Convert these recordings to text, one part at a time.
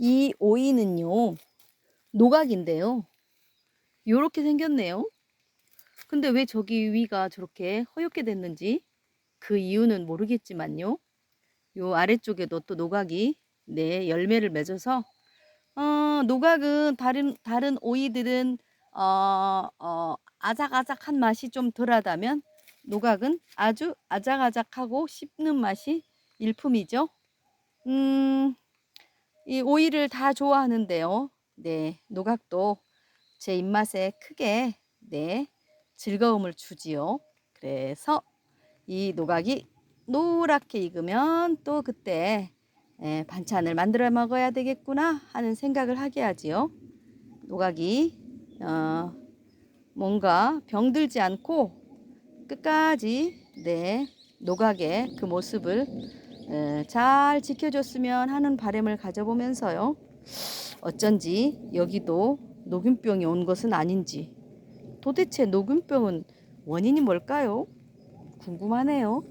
이 오이는요, 노각인데요. 요렇게 생겼네요. 근데 왜 저기 위가 저렇게 허옇게 됐는지 그 이유는 모르겠지만요. 요 아래쪽에도 또 노각이 네, 열매를 맺어서 어, 노각은 다른 다른 오이들은 어, 어, 아작아작한 맛이 좀 덜하다면 노각은 아주 아작아작하고 씹는 맛이 일품이죠. 음, 이 오이를 다 좋아하는데요. 네, 노각도 제 입맛에 크게 네, 즐거움을 주지요. 그래서 이 노각이 노랗게 익으면 또 그때 예, 반찬을 만들어 먹어야 되겠구나 하는 생각을 하게 하지요. 노각이 어, 뭔가 병들지 않고 끝까지 네 노각의 그 모습을 에, 잘 지켜줬으면 하는 바람을 가져보면서요. 어쩐지 여기도 녹균병이 온 것은 아닌지 도대체 녹균병은 원인이 뭘까요? 궁금하네요.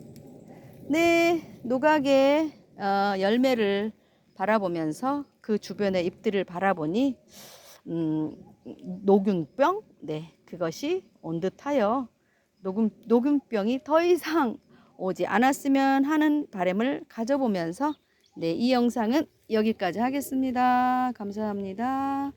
네, 노각의 어, 열매를 바라보면서 그 주변의 잎들을 바라보니 음, 녹균병, 네, 그것이 온 듯하여 녹균, 녹균병이 더 이상 오지 않았으면 하는 바람을 가져보면서 네, 이 영상은 여기까지 하겠습니다. 감사합니다.